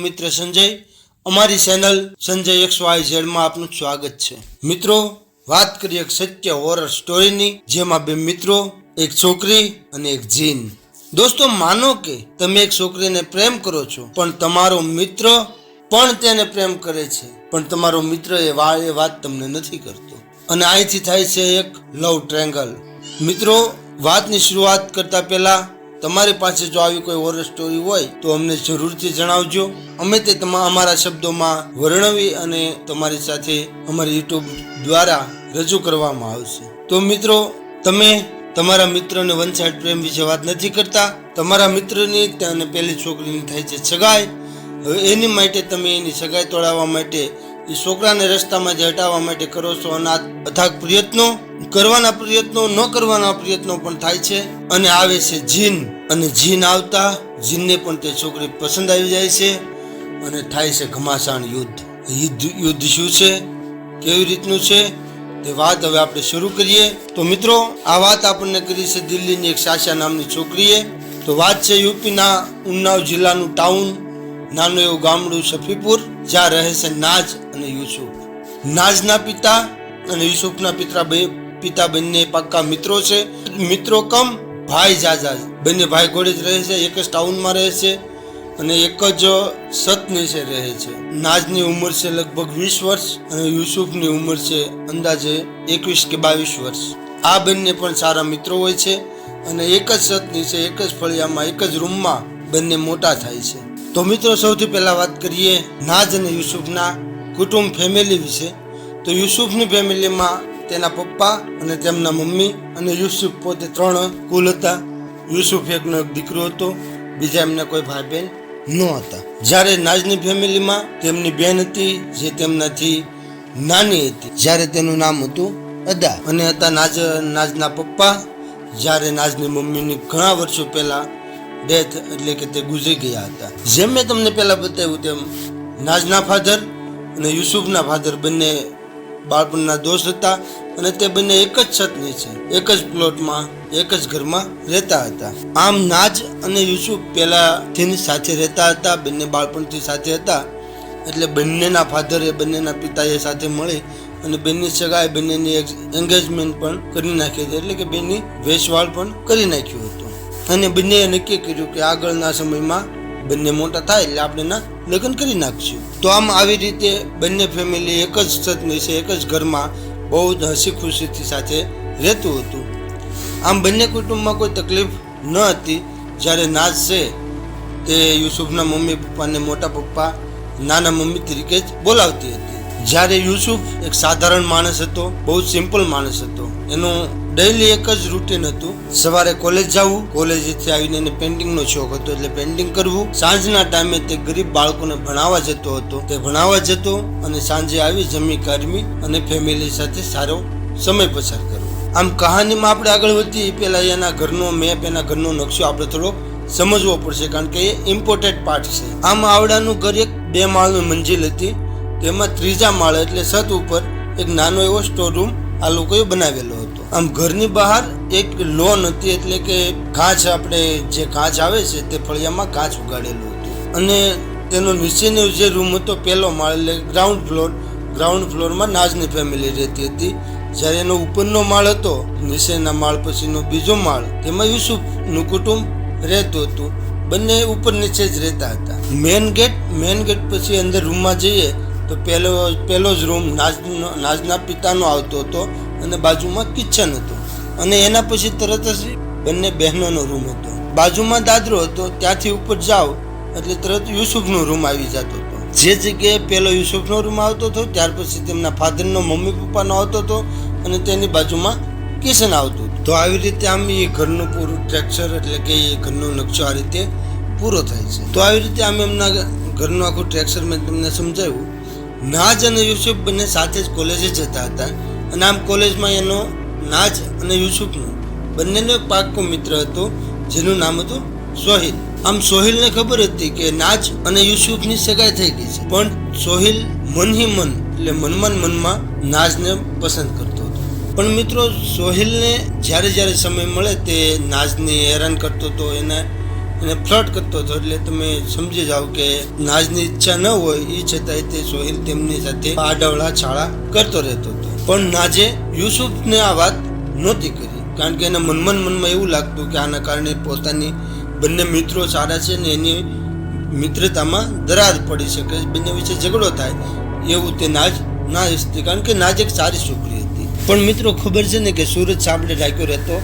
મિત્ર સંજય, અમારી channel Sanjay X Y ઝેડમાં આપનું સ્વાગત છે. મિત્રો, વાત કરીએ એક સત્ય હોરર સ્ટોરીની જેમાં બે મિત્રો, એક છોકરી અને એક જીન. દોસ્તો, માનો કે તમે એક છોકરીને પ્રેમ કરો છો, પણ તમારો મિત્ર પણ તેને પ્રેમ કરે છે. પણ તમારો મિત્ર એ એ વાત તમને નથી કરતો. અને અહીંથી થાય છે એક લવ ટ્રેંગલ મિત્રો, વાતની શરૂઆત કરતા પહેલા તમારી પાસે જો આવી કોઈ હોરર સ્ટોરી હોય, તો અમને જરૂરથી જણાવજો. અમે તે તમા, અમારા શબ્દોમાં વર્ણવી અને તમારી સાથે અમારી યુટ્યુબ દ્વારા રજૂ કરવામાં આવશે. તો મિત્રો, તમે તમારા મિત્રને વન સાઇડ પ્રેમ વિશે વાત નથી કરતા. તમારા મિત્રની અને પેલી છોકરીની થાય છે સગાઈ હવે એની માટે તમે એની સગાઈ તોડાવવા માટે એ છોકરાને રસ્તામાંથી હટાવવા માટે કરો છો. અને અથાગ પ્રયત્નો, કરવાના પ્રયત્નો, ન કરવાના પ્રયત્નો પણ થાય છે. અને આવે છે જીન. અને જીન આવતા, જીનને પણ તે છોકરી પસંદ આવી જાય છે. અને થાય છે ઘમાસાણ યુદ્ધ. યુદ્ધ યુદ્ધ શું છે? કેવી રીતનું છે? તે વાત હવે આપણે શરૂ કરીએ. તો મિત્રો, આ વાત આપણને કરી છે દિલ્હીની એક સાશા નામની છોકરીએ. તો વાત છે યુપીના ઉન્નાવ જિલ્લાનું ટાઉન. નાનું એવું ગામડું શફીપુર જ્યાં રહે છે નાજ અને યુસુફ. નાજના પિતા અને યુસુફના પિતા બે, પિતા બંને પાક્કા મિત્રો છે. મિત્રો કમ, ભાઈ જાજા. બંને ભાઈ ઘોડે જ રહે છે, એક જ ટાઉનમાં રહે છે અને એક જ સત નીચે રહે છે. નાજની ઉંમર છે લગભગ વીસ વર્ષ અને યુસુફની ઉંમર છે અંદાજે એકવીસ કે બાવીસ વર્ષ. આ બંને પણ સારા મિત્રો હોય છે અને એક જ સત નીચે એક જ ફળિયામાં, એક જ રૂમમાં બંને મોટા થાય છે. તો મિત્રો, સૌથી પહેલા વાત કરીએ નાજ અને યુસુફના કુટુંબ ફેમિલી વિશે. તો યુસુફની ફેમિલીમાં તેના પપ્પા અને તેમના મમ્મી અને યુસુફ પોતે ત્રણ કુલ હતા. યુસુફ એકનો એક દીકરો હતો, બીજા એમના કોઈ ભાઈ બહેન ન હતા. જ્યારે નાજની ફેમિલીમાં તેમની બહેન હતી, જે તેમનાથી નાની હતી. જ્યારે તેનું નામ હતું અદા. અને હતા નાજ, નાજના પપ્પા. જ્યારે નાજની મમ્મીની ઘણા વર્ષો પહેલા ડેથ એટલે કે તે ગુજરી ગયા હતા. જેમ મેં તમને પહેલા બતાવ્યું તેમ, નાજના ફાધર અને યુસુફના ફાધર બંને બાળપણના દોસ્ત હતા અને તે બંને એક જ છતની છે, એક જ પ્લોટમાં, એક જ ઘરમાં રહેતા હતા. આમ નાજ અને યુસુફ પહેલાથી સાથે રહેતા હતા, બંને બાળપણથી સાથે હતા, એટલે બંનેના ફાધર બંનેના પિતાએ સાથે મળી અને બંને સગાઈ બંનેની એન્ગેજમેન્ટ પણ કરી નાખી હતી, એટલે કે બેની વેશવાળ પણ કરી નાખ્યું હતું. અને બંનેએ નક્કી કર્યું કે આગળના સમયમાં બંને મોટા થાય એટલે આપણે એના લગ્ન કરી નાખશું. તો આમ આવી રીતે બંને ફેમિલી એક જ છતની છે, એક જ ઘરમાં બહુ જ હસી ખુશીથી સાથે રહેતું હતું. આમ બંને કુટુંબમાં કોઈ તકલીફ ન હતી. જ્યારે નાજ છે, તે યુસુફના મમ્મી પપ્પાને મોટા પપ્પા નાના મમ્મી તરીકે જ બોલાવતી હતી. જ્યારે યુસુફ એક સાધારણ માણસ હતો, બહુ સિમ્પલ માણસ હતો. એનું ડેઈલી એક જ રૂટીન હતું. સવારે કોલેજ જવું કોલેજથી આવીને એને પેન્ટિંગનો શોખ હતો. એટલે પેન્ટિંગ કરવું, સાંજના ટાઈમે તે ગરીબ બાળકોને ભણાવવા જતો હતો. તે ભણાવવા જતો અને સાંજે આવી જમી કરમી અને ફેમિલી સાથે સારો સમય પસાર કરવો. આમ કહાનીમાં આપણે આગળ વધીએ પહેલાં એના ઘરનો મેપ એના ઘરનો નકશો આપણે થોડો સમજવો પડશે, કારણ કે એ ઇમ્પોર્ટન્ટ પાર્ટ છે. આમ આવડાનું ઘર એક બે માળની મંજિલ હતી. તેમાં ત્રીજા માળ એટલે છત ઉપર એક નાનો એવો સ્ટોર રૂમ આ લોકોએ બનાવેલો હતો. આમ ઘરની બહાર એક લોન હતી એટલે કે કાચ આપણે જે કાચ આવે છે તે ફળિયામાં કાચ ઉગાડેલું હતું. અને તેનો નીચેનો જે રૂમ હતો પહેલો માળ એટલે ગ્રાઉન્ડ ફ્લોર, ગ્રાઉન્ડ ફ્લોરમાં નાજની ફેમિલી રહેતી હતી. જ્યારે એનો ઉપરનો માળ હતો, નીચેના માળ પછીનો બીજો માળ, તેમાં યુસુફનું કુટુંબ રહેતું હતું. બંને ઉપર નીચે જ રહેતા હતા. મેન ગેટ મેન ગેટ પછી અંદર રૂમમાં જઈએ તો પહેલો પહેલો જ રૂમ નાજ નાજના પિતાનો આવતો હતો. અને બાજુમાં કિચન હતું. અને એના પછી તરત જ બંને બહેનોનો રૂમ હતો. બાજુમાં દાદરો હતો, ત્યાંથી ઉપર જાઓ, એટલે તરત યુસુફનો રૂમ આવી જતો હતો. જે જગ્યાએ પહેલો યુસુફનો રૂમ આવતો હતો, ત્યાર પછી તેમના ફાધરનો મમ્મી, પપ્પાનો આવતો હતો અને તેની બાજુમાં કિચન આવતું તો આવી રીતે આમ એ ઘરનું પૂરું સ્ટ્રક્ચર એટલે કે એ ઘરનો નકશો આ રીતે પૂરો થાય છે. તો આવી રીતે આમ એમના ઘરનું આખું ટ્રેક્ચર મેં તમને સમજાવ્યું. નાજ અને યુસુફ બંને સાથે જ કોલેજે જતા હતા. અને આમ કોલેજમાં એનો નાજ અને યુસુફનો. બંનેનો એક પાક્કો મિત્ર હતો, જેનું નામ હતું સોહિલ. આમ સોહિલને ખબર હતી કે નાજ અને યુસુફની સગાઈ થઈ ગઈ છે. પણ સોહિલ મન હી મન, એટલે મનમાં મનમાં નાજને પસંદ કરતો હતો. પણ મિત્રો, સોહિલને જ્યારે જ્યારે સમય મળે તે નાજને હેરાન કરતો હતો, એને એને ફ્લર્ટ કરતો હતો. એટલે તમે સમજી જાઓ કે નાજની ઈચ્છા ન હોય એ છતાંય તે સોહિલ તેમની સાથે આડવળા છાળા કરતો રહેતો હતો. પણ નાજે યુસુફને આ વાત નહોતી કરી. કારણ કે એના મનમાં મનમાં એવું લાગતું કે આના કારણે પોતાની બંને મિત્રો સારા છે ને એની મિત્રતામાં દરાર પડી શકે, બંને વિશે ઝઘડો થાય, એવું તે નાજ ના ઈચ્છતી કારણ કે નાજ એક સારી છોકરી હતી. પણ મિત્રો ખબર છે ને કે સુરજ સાંભળે રાખ્યો રહેતો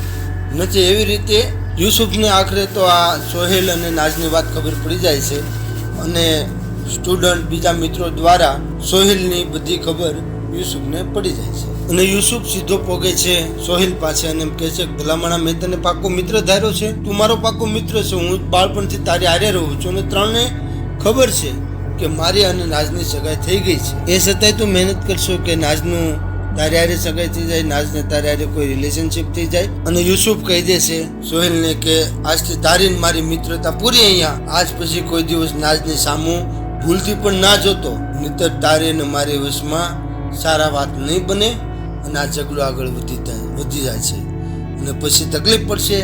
નથી. એવી રીતે યુસુફને આખરે તો આ સોહેલ અને નાજની વાત ખબર પડી જાય છે. અને સ્ટુડન્ટ બીજા મિત્રો દ્વારા સોહેલની બધી ખબર યુસુફને પડી જાય છે. અને યુસુફ સીધો પોગે છે, સોહિલ પાસે અને એમ કહે છે, ભલામણા, મેં તને પાકો મિત્ર ધાર્યો છે. તું મારો પાકો મિત્ર છે. હું બાળપણથી તારી હારે રહું છું. અને ત્રણને ખબર છે કે મારી અને નાજની સગાઈ થઈ ગઈ છે. એ છતાંય તું મહેનત કરશો કે નાજનું તારે હારે સગાઈ થઈ જાય, નાજને તારે હારે કોઈ રિલેશનશિપ થઈ જાય. અને યુસુફ કહી દેશે સોહેલને કે, આજથી તારી મારી મિત્રતા પૂરી અહીંયા. આજ પછી કોઈ દિવસ નાજની સામું ભૂલથી પણ ના જોતો. નહીતર તારે ને મારી વશમાં સારા વાત નહીં બને અને આ ઝઘડો આગળ વધી જાય વધી જાય છે. અને પછી તકલીફ પડશે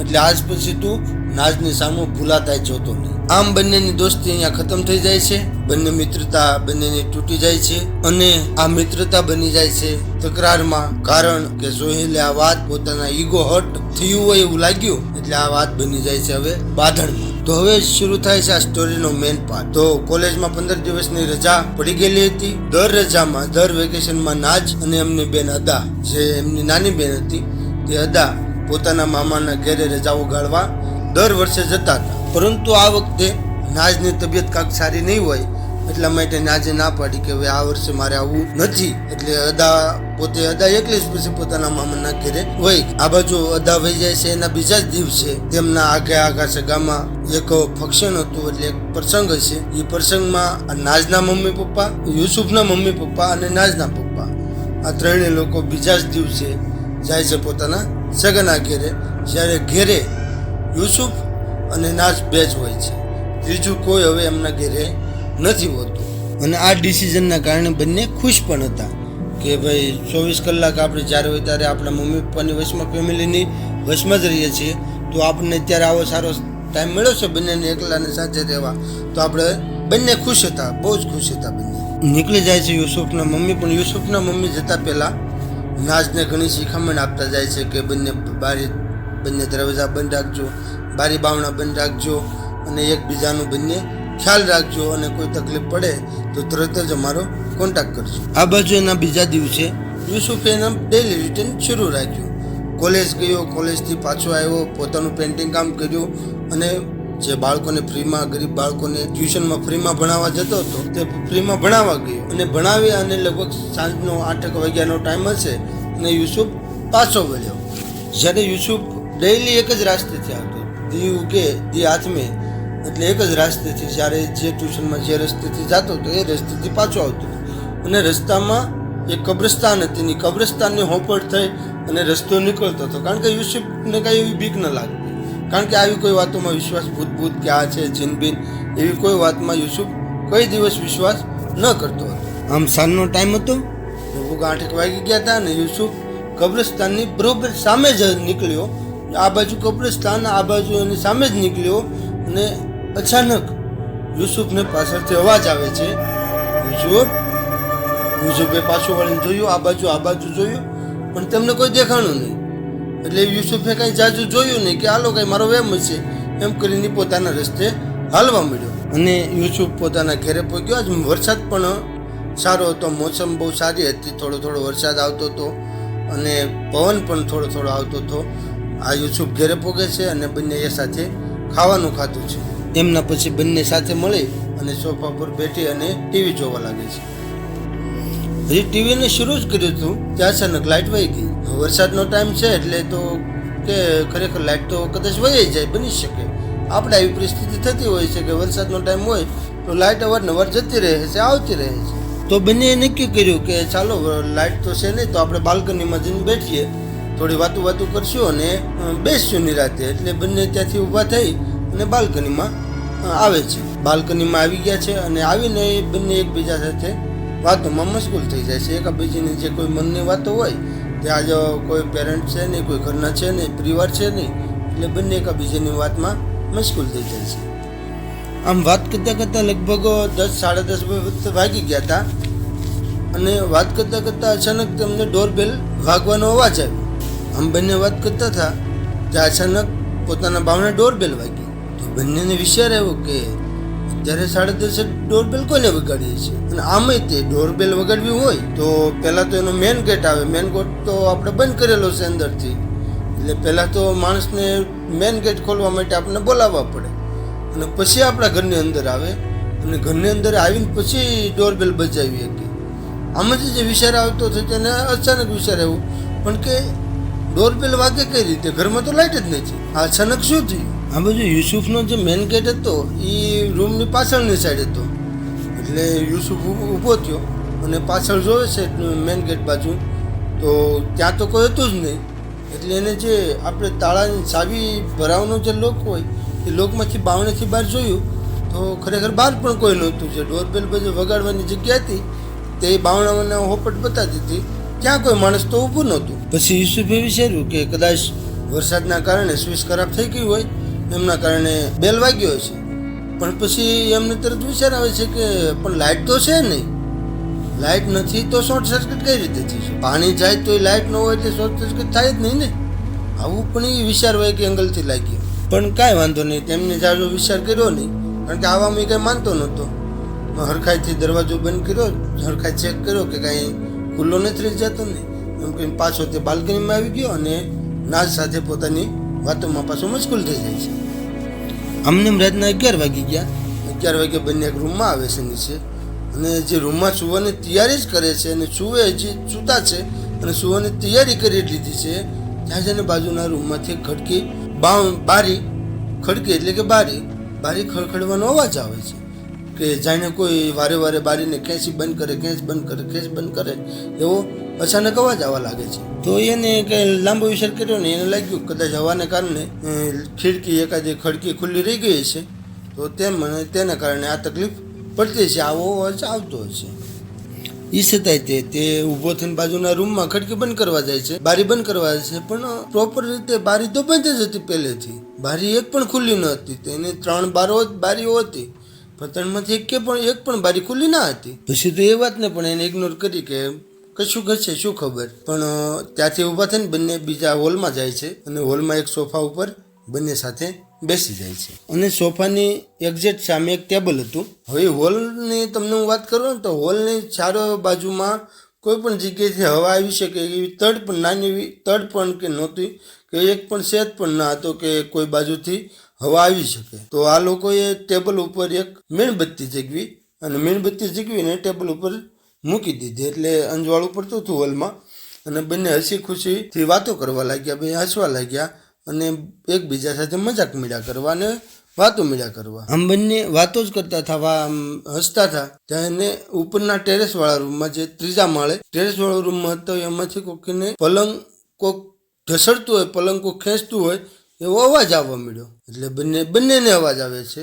એટલે આજ પછી તું નાજની સામું ભૂલાતા જોતો નહીં. આમ બંનેની દોસ્તી અહીંયા ખતમ થઈ જાય છે. બંને મિત્રતા બંનેની તૂટી જાય છે અને આ મિત્રતા બની જાય છે તકરારમાં. કારણ કે સોહેલે આ વાત પોતાના ઈગો હટ થયું હોય એવું લાગ્યું એટલે આ વાત બની જાય છે હવે બાંધણમાં તો હવે શરૂ થાય છે આ સ્ટોરીનો મેન પાર્ટ તો કોલેજમાં પંદર દિવસની રજા પડી ગયેલી હતી. દર રજામાં, દર વેકેશનમાં નાજ અને એમની બેન અદા, જે એમની નાની બેન હતી, તે અદા પોતાના મામાના ઘેરે રજાઓ ગાળવા દર વર્ષે જતા હતા. પરંતુ આ વખતે નાજની તબિયત કાંક સારી નહીં હોય એટલા માટે આજે ના પાડી કે હવે આ વર્ષે મારે આવવું નથી. એટલે અદા પોતે અદા એકલી જ પછી પોતાના મામાના ઘેરે હોય. આ બાજુ અદા વહી જાય છે, એના બીજા જ દિવસે તેમના આગે આઘા સગામાં એક ફંક્શન હતું, એટલે એક પ્રસંગ હશે. એ પ્રસંગમાં નાજના મમ્મી પપ્પા, યુસુફના મમ્મી પપ્પા અને નાજના પપ્પા. આ ત્રણેય લોકો બીજા જ દિવસે જાય છે પોતાના સગાના ઘેરે, જ્યારે ઘેરે યુસુફ અને નાજ બે જ હોય છે. ત્રીજું કોઈ હવે એમના ઘેરે નથી હોતું. અને આ ડિસિઝનના કારણે બંને ખુશ પણ હતા કે ભાઈ, ચોવીસ કલાક આપણે જ્યારે હોય ત્યારે આપણા મમ્મી પપ્પાની વશમાં ફેમિલીની વશમાં જ રહીએ છીએ. તો આપણને અત્યારે આવો સારો ટાઈમ મળ્યો છે બંનેને એકલાને સાથે રહેવા? તો આપણે બંને ખુશ હતા, બહુ જ ખુશ હતા બંને. નીકળી જાય છે યુસુફના મમ્મી, પણ યુસુફના મમ્મી જતા પહેલાં નાજને ઘણી શિખામણ આપતા જાય છે કે બંને બારી, બંને દરવાજા બંધ રાખજો, બારી બાવણા બંધ રાખજો અને એકબીજાનું બંને ખ્યાલ રાખજો અને કોઈ તકલીફ પડે તો તરત જ અમારો કોન્ટેક્ટ કરજો. આ બાજુ એના બીજા દિવસે યુસુફે એના ડેલી રિટર્ન શરૂ રાખ્યું. કોલેજ ગયો કોલેજથી પાછો આવ્યો, પોતાનું પેન્ટિંગ કામ કર્યું અને જે બાળકોને ફ્રીમાં ગરીબ બાળકોને ટ્યુશનમાં ફ્રીમાં ભણાવવા જતો હતો, તે ફ્રીમાં ભણાવવા ગયો. અને ભણાવી અને લગભગ સાંજનો આઠક વાગ્યાનો ટાઈમ હશે અને યુસુફ પાછો વળ્યો. જ્યારે યુસુફ ડેઈલી એક જ રાસ્તેથી આવતો દી ઉગે દી હાથમે એટલે એક જ રસ્તેથી જ્યારે જે ટ્યુશનમાં જે રસ્તેથી જતો હતો, એ રસ્તેથી પાછો આવતો અને રસ્તામાં એક કબ્રસ્તાન હતી ની કબ્રસ્તાનની હોપડ થઈ અને રસ્તો નીકળતો હતો. કારણ કે યુસુફને કાંઈ એવી બીક ન લાગતી. કારણ કે આવી કોઈ વાતોમાં વિશ્વાસ ભૂતભૂત ભૂત કે આ છે, જીનબીન, એવી કોઈ વાતમાં યુસુફ કોઈ દિવસ વિશ્વાસ ન કરતો હતો. આમ સાંજનો ટાઈમ હતો લગભગ આઠેક વાગી ગયા હતા અને યુસુફ કબ્રસ્તાનની બરોબર સામે જ નીકળ્યો. આ બાજુ કબ્રસ્તાન, આ બાજુ એની સામે જ નીકળ્યો અને અચાનક યુસુફને પાછળથી અવાજ આવે છે યુસુફ યુસુફે પાછું વળીને જોયું, આ બાજુ આ બાજુ જોયું. પણ તેમને કોઈ દેખાણું નહીં. એટલે યુસુફે કાંઈ જાજુ જોયું નહીં કે આલો કાંઈ મારો વેમ છે એમ કરીને પોતાના રસ્તે હાલવા મળ્યો અને યુસુફ પોતાના ઘેરે પહોંચ્યો. આજ વરસાદ પણ સારો હતો. મોસમ બહુ સારી હતી. થોડો થોડો વરસાદ આવતો હતો અને પવન પણ થોડો થોડો આવતો હતો. આ યુસુફ ઘેરે પોગે છે અને બંને એ સાથે ખાવાનું ખાધું છે. એમના પછી બંને સાથે મળી અને સોફા પર બેઠી અને ટીવી જોવા લાગે છે. હજી ટીવીને શરૂ જ કર્યું હતું, ત્યાં અચાનક લાઇટ વહી ગઈ. વરસાદનો ટાઈમ છે એટલે તો કે ખરેખર લાઇટ તો કદાચ વહી જાય, બની શકે. આપણે આવી પરિસ્થિતિ થતી હોય છે કે વરસાદનો ટાઈમ હોય તો લાઇટ અવારનવાર જતી રહે છે, આવતી રહે છે. તો બંને નક્કી કર્યું કે ચાલો લાઇટ તો છે નહીં, તો આપણે બાલ્કનીમાં જઈને બેઠીએ. થોડી વાતું વાતું કરશું અને બેસશું નિરાતે. એટલે બંને ત્યાંથી ઊભા થઈ અને બાલ્કનીમાં આવે છે. બાલ્કનીમાં આવી ગયા છે અને આવીને એ બંને એકબીજા સાથે વાતોમાં મશગુલ થઈ જાય છે. એકબીજીની જે કોઈ મનની વાતો હોય, તે આજે કોઈ પેરેન્ટ છે નહીં, કોઈ ઘરના છે નહીં, પરિવાર છે નહીં, એટલે બંને એકાબીજાની વાતમાં મશગુલ થઈ જાય છે. આમ વાત કરતાં કરતાં લગભગ દસ, સાડા દસ વાગી ગયા હતા અને વાત કરતાં કરતાં અચાનક તમને ડોરબેલ વાગવાનો અવાજ આવ્યો. આમ બંને વાત કરતા હતા, ત્યાં અચાનક પોતાના બાવને ડોરબેલ વાગી તો બંનેને વિચાર આવ્યો કે અત્યારે સાડા દસે ડોરબેલ કોને વગાડીએ છીએ? અને આમે તે ડોરબેલ વગાડવી હોય તો પહેલાં તો એનો મેન ગેટ આવે. મેન ગેટ તો આપણે બંધ કરેલો છે અંદરથી. એટલે પહેલાં તો માણસને મેન ગેટ ખોલવા માટે આપણને બોલાવવા પડે. અને પછી આપણા ઘરની અંદર આવે. અને ઘરની અંદર આવીને પછી ડોરબેલ બજાવી હતી આમાંથી જે વિચાર આવતો હતો તેને અચાનક વિચાર આવ્યો. પણ કે ડોરબેલ વાગે કઈ રીતે? ઘરમાં તો લાઇટ જ નથી. આ અચાનક શું થયું? આ બાજુ યુસુફનો જે મેન ગેટ હતો, એ રૂમની પાછળની સાઈડ હતો. એટલે યુસુફ ઊભો થયો અને પાછળ જોવે છે મેન ગેટ બાજુ. તો ત્યાં તો કોઈ હતું જ નહીં. એટલે એને જે આપણે તાળાની ચાવી ભરાવાનો જે લોક હોય, એ લોકમાંથી બાવણેથી બહાર જોયું, તો ખરેખર બહાર પણ કોઈ નહોતું. જે ડોરબેલ બધું વગાડવાની જગ્યા હતી, તે બાવણાને હોપટ બતાવી હતી. ત્યાં કોઈ માણસ તો ઊભું નહોતું. પછી યુસુફે વિચાર્યું કે કદાચ વરસાદના કારણે સ્વિચ ખરાબ થઈ ગઈ હોય એમના કારણે બેલ વાગ્યો હશે. પણ પછી એમને તરત વિચાર આવે છે કે પણ લાઇટ તો છે નહીં. લાઇટ નથી તો શોર્ટ સર્કિટ કઈ રીતે થશે પાણી જાય તો એ લાઇટ ન હોય એટલે શોર્ટ સર્કિટ થાય જ નહીં ને. આવું પણ એ વિચાર હોય કે એંગલથી લાગ્યો. પણ કાંઈ વાંધો નહીં, તેમને જાજો વિચાર કર્યો નહીં. કારણ કે આવામાં કાંઈ માનતો નહોતો. હરખાઈથી દરવાજો બંધ કર્યો, હરખાઈ ચેક કર્યો કે કાંઈ ખુલ્લો નથી રહી જતો ને. એમ કહીને પાછો તે બાલ્કનીમાં આવી ગયો અને નાચ સાથે પોતાની વાતોમાં પાછો મુશ્કેલ થઈ જાય છે. અમને રાતના અગિયાર વાગી ગયા. અગિયાર વાગે બંને એક રૂમમાં આવે છે નીચે. અને જે રૂમમાં સુવાની તૈયારી જ કરે છે અને સુવે હજી સૂતા છે અને સુવાની તૈયારી કરી લીધી છે. ત્યાં જઈને બાજુના રૂમમાંથી ખડકી બારી ખડકી એટલે કે બારી બારી ખડખડવાનો અવાજ આવે છે કે જાણે કોઈ વારે વારે બારીને ખેંચી બંધ કરે ખેંચ બંધ કરે ખેંચ બંધ કરે એવો અચાનક અવાજ આવવા લાગે છે. તો એને કંઈ લાંબો વિચાર કર્યો ને એને લાગ્યું કદાચ હવાને કારણે ખિડકી એકાદી ખડકી ખુલ્લી રહી ગઈ છે તો તેમ મને તેના કારણે આ તકલીફ પડતી છે આવો અવાજ આવતો હશે. એ છતાંય તે તે ઊભો થઈને બાજુના રૂમમાં ખડકી બંધ કરવા જાય છે, બારી બંધ કરવા જાય છે, પણ પ્રોપર રીતે બારી તો બંધ જ હતી પહેલેથી. બારી એક પણ ખુલ્લી ન હતી તેને ત્રણ બારો બારીઓ હતી પણ ત્રણમાંથી એક કે પણ, એક પણ બારી ખુલ્લી ના હતી. પછી તો એ વાતને પણ એને ઇગ્નોર કરી કે કશું ઘટશે, શું ખબર? પણ ત્યાંથી ઊભા થઈને બંને બીજા હોલમાં જાય છે અને હોલમાં એક સોફા ઉપર બંને સાથે બેસી જાય છે. અને સોફાની એક્ઝેક્ટ સામે એક ટેબલ હતું. હવે હોલની તમને હું વાત કરું ને, તો હોલની ચારો બાજુમાં કોઈ પણ જગ્યાએથી હવા આવી શકે એવી તડ પણ નાની એવી તડ પણ કે નહોતી, કે એક પણ સેજ પણ ના હતો કે કોઈ બાજુથી હવા આવી શકે. તો આ લોકોએ ટેબલ ઉપર એક મીણબત્તી જગવી અને મીણબત્તી જગવીને ટેબલ ઉપર મૂકી દીધી એટલે અંજવાળું પડતું હતું હોલમાં. અને બંને હસી ખુશીથી વાતો કરવા લાગ્યા, બે હસવા લાગ્યા અને એકબીજા સાથે મજાક મળ્યા કરવા અને વાતો મળ્યા કરવા. આમ બંને વાતો જ કરતા હતા આમ હસતા હતા ત્યાં એને ઉપરના ટેરેસ વાળા રૂમમાં જે ત્રીજા માળે ટેરેસ વાળો રૂમમાં હતો, એમાંથી કોકને પલંગ કોક ઢસડતું હોય, પલંગ કોક ખેંચતું હોય, એવો અવાજ આવવા મળ્યો એટલે બંને, બંનેને અવાજ આવે છે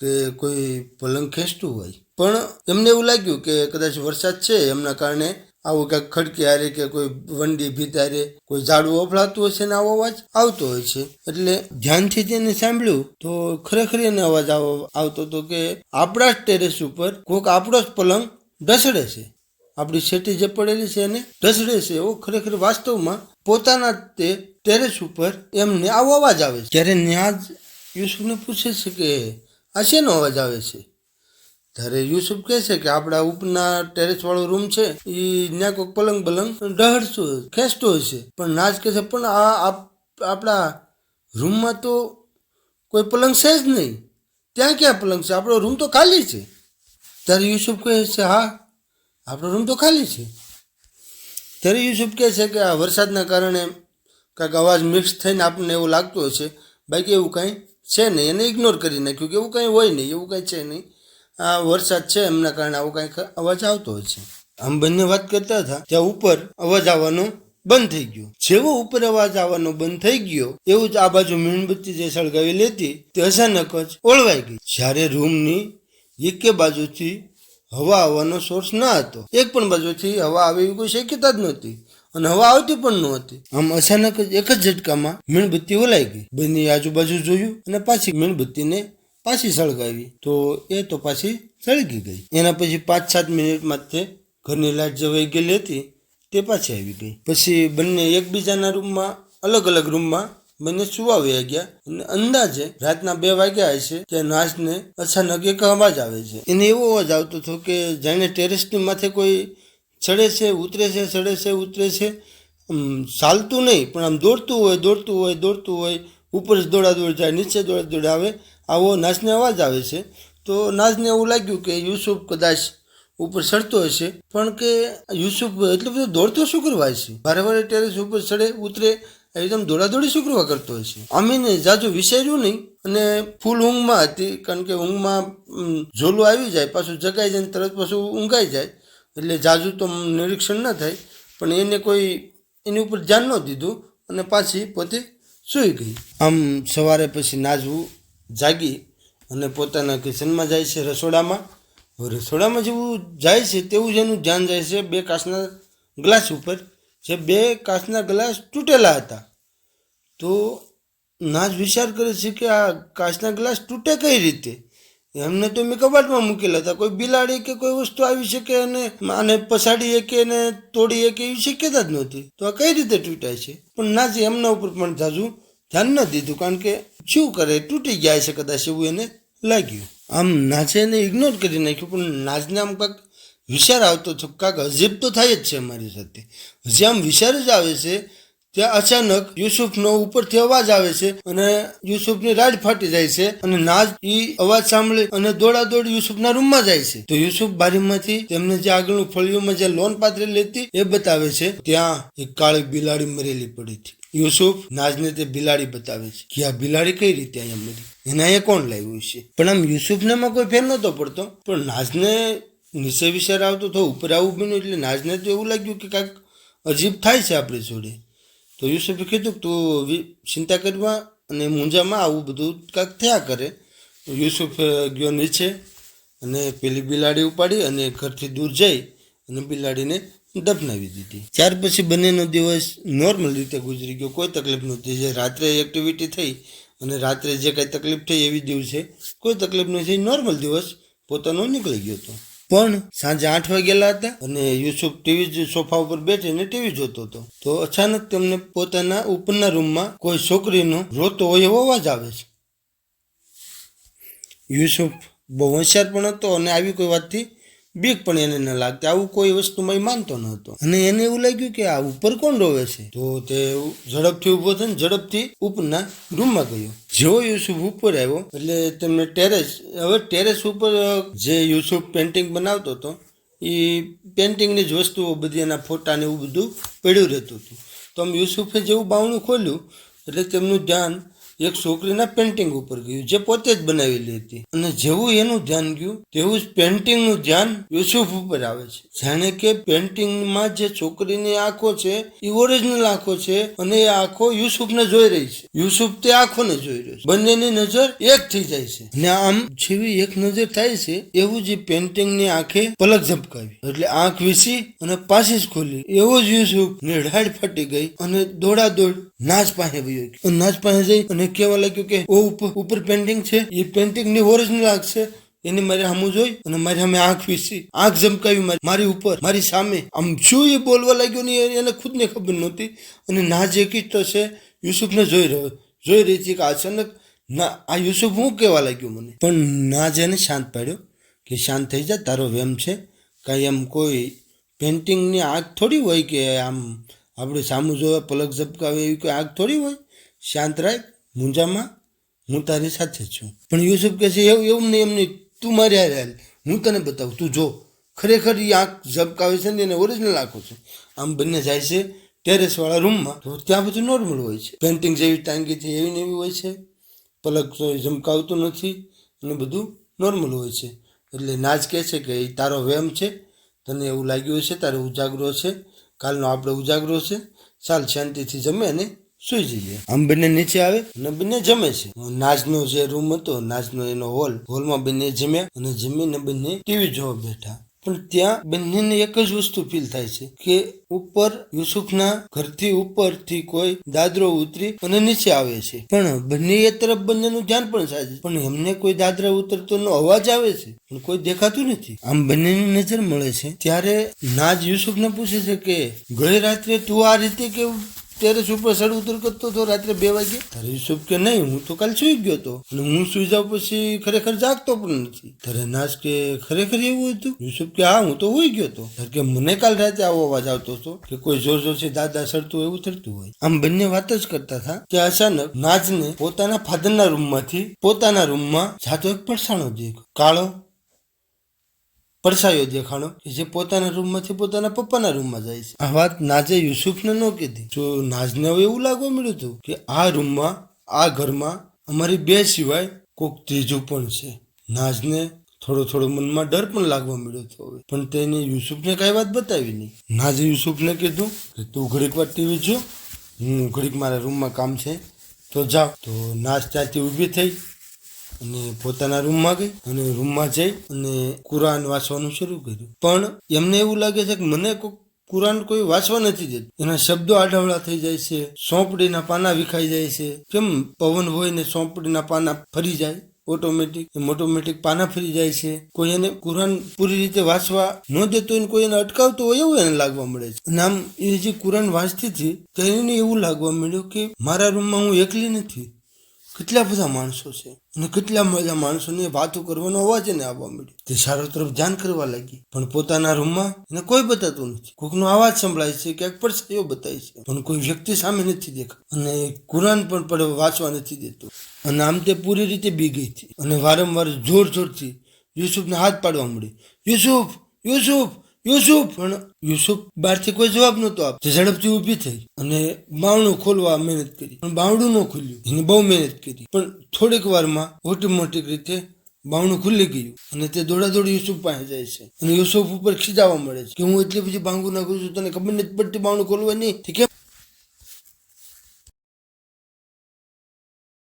કે કોઈ પલંગ ખેંચતું હોય. પણ એમને એવું લાગ્યું કે કદાચ વરસાદ છે, એમના કારણે આવું કાંઈક ખડકી હારે કે કોઈ વંડી ભીતારે કોઈ ઝાડું અફળાતું હશે ને આવો અવાજ આવતો હોય છે. એટલે ધ્યાનથી તેને સાંભળ્યું તો ખરેખર એને અવાજ આવો- આવતો હતો કે આપણા જ ટેરેસ ઉપર કોઈક આપણો જ પલંગ ઢસડે છે. આપણી સેટી જે પડેલી છે એને ઢસડે છે. એવો ખરેખર વાસ્તવમાં પોતાના તે ટેરેસ ઉપર એમને આવો અવાજ આવે છે. જ્યારે ન્યાજ યુસુફને પૂછે છે કે આ શેનો અવાજ આવે છે? ત્યારે યુસુફ કહે છે કે આપણા ઉપરના ટેરેસ વાળો રૂમ છે એ ત્યાં કોઈક પલંગ બલંગ ડહડતો ખેંચતો હશે પણ નાજ કહે છે, પણ આ આપ- આપણા રૂમમાં તો કોઈ પલંગ છે જ નહીં. ત્યાં ક્યાં પલંગ છે? આપણો રૂમ તો ખાલી છે. ત્યારે યુસુફ કહે છે, હા, આપણો રૂમ તો ખાલી છે. ત્યારે યુસુફ કહે છે કે આ વરસાદના કારણે કાંઈક અવાજ મિક્સ થઈને આપણને એવું લાગતું હશે બાકી એવું કાંઈ છે નહીં. એને ઇગ્નોર કરી નાખ્યું કે એવું કાંઈ હોય નહીં, એવું કાંઈ છે નહીં. આ વરસાદ છે એમના કારણે આવો કાંઈક અવાજ આવતો હોય છે. આમ બંને વાત કરતા હતા, ત્યાં ઉપર અવાજ આવવાનો બંધ થઈ ગયો. જેવો ઉપર અવાજ આવવાનો બંધ થઈ ગયો, એવું જ આ બાજુ મીણબત્તી જે સળગાવેલી હતી તે અચાનક જ ઓળવાઈ ગઈ. જ્યારે રૂમની એકે બાજુથી હવા આવવાનો સોર્સ ન હતો, એક પણ બાજુથી હવા આવે એવી કોઈ શક્યતા જ નહોતી અને હવા આવતી પણ નહોતી. આમ અચાનક જ એક જ ઝટકામાં મીણબત્તી ઓલાઈ ગઈ. બંને આજુબાજુ જોયું અને પાછી મીણબત્તીને પાછી સળગાવી, તો એ તો પાછી સળગી ગઈ. એના પછી પાંચ સાત મિનિટમાં તે ઘરની લાઇટ જે વહી ગયેલી હતી, તે પાછી આવી ગઈ. પછી બંને એકબીજાના રૂમમાં, અલગ અલગ રૂમમાં બંને સુવા વયા ગયા અને અંદાજે રાતના બે વાગ્યા હશે કે નાચને અચાનક એક અવાજ આવે છે. એને એવો અવાજ આવતો હતો કે જાણે ટેરેસની માથે કોઈ ચડે છે, ઉતરે છે, ચડે છે, ઉતરે છે. ચાલતું નહીં, પણ આમ દોડતું હોય દોડતું હોય દોડતું હોય ઉપર દોડા દોડ જાય, નીચે દોડા દોડ આવે, આવો નાચને અવાજ આવે છે. તો નાચને એવું લાગ્યું કે યુસુફ કદાચ ઉપર ચડતો હશે. પણ કે યુસુફ એટલો બધો દોડતો શું કરવા છે ભારે વારે ટેરેસ ઉપર ચડે, ઉતરે, એકદમ દોડાદોડી શું કરવા કરતો હશે? અમીને જાજુ વિચાર્યું નહીં. અને ફૂલ ઊંઘમાં હતી, કારણ કે ઊંઘમાં ઝોલું આવી જાય, પાછું જગાઈ જાય તરત પાછું ઊંઘાઈ જાય. એટલે જાજુ તો નિરીક્ષણ ન થાય. પણ એને કોઈ એની ઉપર ધ્યાન ન દીધું. અને પાછી પોતે સૂઈ ગઈ. આમ સવારે પછી નાજવું જાગી અને પોતાના કિચનમાં જાય છે રસોડામાં. રસોડામાં જેવું જાય છે તેવું જ એનું ધ્યાન જાય છે બે કાચના ગ્લાસ ઉપર. જે બે કાચના ગ્લાસ તૂટેલા હતા. તો નાજ વિચાર કરે છે કે આ કાચના ગ્લાસ તૂટે કઈ રીતે? એમને તો મેં કબાટમાં મૂકેલા હતા. કોઈ બિલાડી કે કોઈ વસ્તુ આવી શકે અને આને પછાડી કે એને તોડી કે એવી શક્યતા જ નહોતી. તો આ કઈ રીતે તૂટાય છે? પણ નાજ એમના ઉપર પણ જાજુ ધ્યાન ન દીધું કારણ કે શું કરે, તૂટી જાય છે કદાચ એવું એને લાગ્યું. આમ નાચે એને ઇગ્નોર કરી નાખ્યું, પણ નાચને આમ કાંક વિચાર આવતો હતો કાંક અજીબ તો થાય જ છે અમારી સાથે. હજી આમ વિચાર જ આવે છે ત્યાં અચાનક યુસુફનો ઉપરથી અવાજ આવે છે અને યુસુફની રાડ ફાટી જાય છે અને નાજ ઈ અવાજ સાંભળી અને દોડા દોડ યુસુફના રૂમમાં જાય છે. તો યુસુફ બારીમાંથી તેમને જે આગળનું ફળિયુંમાં જે લોન પાથરેલી હતી એ બતાવે છે, ત્યાં એક કાળી બિલાડી મરેલી પડી હતી. યુસુફ નાજને તે બિલાડી બતાવે છે કે આ બિલાડી કઈ રીતે અહીંયા મરી? એના અહીંયા કોણ લાવ્યું છે પણ આમ યુસુફને એમાં કોઈ ફેર નહોતો પડતો. પણ નાજને નીચે વિચાર આવતો તો ઉપર આવું બન્યું એટલે નાજને તો એવું લાગ્યું કે કાંઈક અજીબ થાય છે આપણી જોડે. તો યુસુફે કીધું તું ચિંતા કરવા અને મૂંઝામાં આવું બધું કાંક થયા કરે. યુસુફ ગયો નીચે અને પેલી બિલાડી ઉપાડી અને ઘરથી દૂર જઈ અને બિલાડીને દફનાવી દીધી. ત્યાર પછી બંનેનો દિવસ નોર્મલ રીતે ગુજરી ગયો. કોઈ તકલીફ નહોતી. જે રાત્રે એક્ટિવિટી થઈ અને રાત્રે જે કાંઈ તકલીફ થઈ એવી દિવસે કોઈ તકલીફ નથી નોર્મલ દિવસ પોતાનો નીકળી ગયો હતો. પણ સાંજે આઠ વાગેલા હતા અને યુસુફ ટીવી સોફા ઉપર બેઠીને ટીવી જોતો હતો. તો અચાનક તેમને પોતાના ઉપરના રૂમમાં કોઈ છોકરીનો રોતો હોય એવો અવાજ આવે છે. યુસુફ બહુ હોશિયાર પણ હતો અને આવી કોઈ વાતથી બીક પણ એને ન લાગતી. આવું કોઈ વસ્તુમાં એ માનતો ન હતો. અને એને એવું લાગ્યું કે આ ઉપર કોણ રોવે છે? તો તે ઝડપથી ઊભો થઈને ઝડપથી ઉપરના રૂમમાં ગયો. જેવો યુસુફ ઉપર આવ્યો, એટલે તેમને ટેરેસ, હવે ટેરેસ ઉપર જે યુસુફ પેન્ટિંગ બનાવતો હતો એ પેન્ટિંગની જ વસ્તુઓ બધી એના ફોટા ને એવું બધું પડ્યું રહેતું હતું. તો આમ યુસુફે જેવું બાવણું ખોલ્યું, એટલે તેમનું ધ્યાન એક છોકરીના પેન્ટિંગ ઉપર ગયું, જે પોતે જ બનાવેલી હતી. અને જેવું એનું ધ્યાન ગયું, તેવું જ પેન્ટિંગનું ધ્યાન યુસુફ ઉપર આવે છે. જાણે કે પેન્ટિંગમાં જે છોકરીની આંખો છે, એ ઓરિજિનલ આંખો છે, અને એ આંખો યુસુફને જોઈ રહી છે. યુસુફ તે આંખોને જોઈ રહ્યો છે. બંનેની નજર એક થઈ જાય છે. ને આમ જેવી એક નજર થાય છે, એવું જ પેન્ટિંગની આંખે પલક ઝપકાવી. એટલે આંખ વીસી અને પાછી જ ખોલી. એવો જ યુસુફ ને ફટી ગઈ અને દોડા દોડ નાચ પાસે વયો નાચ પાસે જઈ અને કહેવા લાગ્યું કે ઓ ઉપર પેન્ટિંગ છે. એ પેન્ટિંગની ઓરિજિનલ આંખ છે. એને મારે સામું જોઈ અને મારી સામે આંખ વીસી આંખ ઝમકાવી મારી મારી ઉપર, મારી સામે. આમ શું એ બોલવા લાગ્યો ને એને ખુદને ખબર નહોતી. અને ના જે તો છે, યુસુફને જોઈ રહ્યો. જોઈ રહી હતી કે અચાનક ના, આ યુસુફ હું કહેવા લાગ્યું મને? પણ ના જેને શાંત પાડ્યો કે શાંત થઈ જા, તારો વેમ છે. કાંઈ એમ કોઈ પેન્ટિંગની આંખ થોડી હોય કે આમ આપણે સામું જોવે પલક ઝબકાવે એવી કોઈ આંખ થોડી હોય? શાંત રાખ. મૂંઝામાં હું તારી સાથે છું. પણ યુસુફ કહે છે, એવું એવું નહીં એમ નહીં તું મારી હારે હાલ. હું તને બતાવું. તું જો. ખરેખર એ આંખ ઝબકાવે છે ને એને ઓરિજિનલ આંખો છે. આમ બંને જાય છે ટેરેસવાળા રૂમમાં. તો ત્યાં બધું નોર્મલ હોય છે. પેન્ટિંગ જેવી ટાંગી છે, એવી ને એવી હોય છે. પલક તો ઝમકાવતું નથી અને બધું નોર્મલ હોય છે. એટલે નાજ કહે છે કે, એ તારો વેમ છે. તને એવું લાગ્યું છે તારે ઉજાગરો છે. કાલનો આપણે ઉજાગરો છે. ચાલ શાંતિથી જમે અને સુઈ જઈએ. આમ બંને નીચે આવે અને બંને જમે છે. નાચનો જે રૂમ હતો, નાચનો એનો હોલ હોલમાં બંને જમ્યા અને જમીને બંને ટીવી જોવા બેઠા. પણ ત્યાં બંનેને એક જ વસ્તુ ફીલ થાય છે કે ઉપર યુસુફના ઘરથી ઉપરથી કોઈ દાદરો ઉતરી અને નીચે આવે છે. પણ બંને એ તરફ બંનેનું ધ્યાન પણ છે. પણ એમને કોઈ દાદરા ઉતરતોનો અવાજ આવે છે? પણ કોઈ દેખાતું નથી. આમ બંનેની નજર મળે છે. ત્યારે નાજ યુસુફને પૂછે છે કે ગઈ રાત્રે તું આ રીતે કેવું ટેરેસ ઉપર સડ ઉતર કરતો હતો રાત્રે બે વાગે. તારે યુસુફ કે નહીં, હું તો કાલ સુઈ ગયો હતો અને હું સુઈ જાઉં પછી ખરેખર જાગતો પણ નથી. તારે નાશ કે ખરેખર એવું હતું? યુસુફ કે હા, હું તો હોઈ ગયો હતો કે મને કાલ રાતે આવો અવાજ આવતો હતો કે કોઈ જોર જોરથી દાદા સડતું એવું થતું હોય. આમ બંને વાત જ કરતા હતા કે અચાનક નાચને પોતાના ફાધરના રૂમમાંથી, પોતાના રૂમમાં જાતો એક પડસાણો દેખ્યો. કાળો પડછાયો દેખાણો કે જે પોતાના રૂમમાંથી પોતાના પપ્પાના રૂમમાં જાય છે. આ વાત નાજે યુસુફને ન કીધી. તો નાજને એવું લાગવા મળ્યું હતું કે આ રૂમમાં, આ ઘરમાં અમારી બે સિવાય કોક ત્રીજું પણ છે. નાજને થોડો થોડો મનમાં ડર પણ લાગવા મળ્યો હતો હવે. પણ તેને યુસુફને કઈ વાત બતાવી નહીં. નાજે યુસુફને કીધું કે, તું ઘડીક વાર ટીવી જો હું ઘડીક મારા રૂમમાં કામ છે. તો જાઓ તો નાજ ત્યાંથી ઊભી થઈ અને પોતાના રૂમમાં ગઈ અને રૂમમાં જઈ અને કુરાન વાંચવાનું શરૂ કર્યું. પણ એમને એવું લાગે છે કે મને કોઈ કુરાન કોઈ વાંચવા નથી દેતું. એના શબ્દો આઢવળા થઈ જાય છે, સોંપડીના પાના વિખાઈ જાય છે. કેમ પવન હોય ને સોંપડીના પાના ફરી જાય ઓટોમેટિક ઓટોમેટિક પાના ફરી જાય છે. કોઈ એને કુરાન પૂરી રીતે વાંચવા ન દેતો હોય કોઈ એને અટકાવતો હોય એવું એને લાગવા મળે છે. અને આમ એ જે કુરાન વાંચતી હતી, તેને એવું લાગવા મળ્યું કે મારા રૂમમાં હું એકલી નથી. કેટલા બધા માણસો છે અને કેટલા બધા માણસોને વાતો કરવાનો અવાજ એને આવવા મળ્યો. તે સારો તરફ ધ્યાન કરવા લાગી, પણ પોતાના રૂમમાં એને કોઈ બતાતું નથી. કોઈકનો અવાજ સંભળાય છે, ક્યાંક પડછાયો બતાય છે, પણ કોઈ વ્યક્તિ સામે નથી દેખા અને કુરાન પણ પણ વાંચવા નથી દેતું. અને આમ તે પૂરી રીતે બી ગઈ હતી અને વારંવાર જોર જોરથી યુસુફને હાથ પાડવા મળી યુસુફ યુસુફ યુસુફ, પણ યુસુફ બહારથી કોઈ જવાબ નહોતો આપતો. ઝડપથી ઊભી થઈ અને બાવણું ખોલવા મહેનત કરી. પણ બાવણું ન ખુલ્યું. એને બહુ મહેનત કરી. પણ થોડીક વારમાં ઓટોમેટિક રીતે બાવણું ખુલ્લી ગયું અને તે દોડા દોડી યુસુફ પાસે જાય છે. અને યુસુફ ઉપર ખીજાવા મળે છે કે હું એટલી બધી બાંગુ નાખું છું, તને ખબર નથી પડતી બાવણું ખોલવાની? કેમ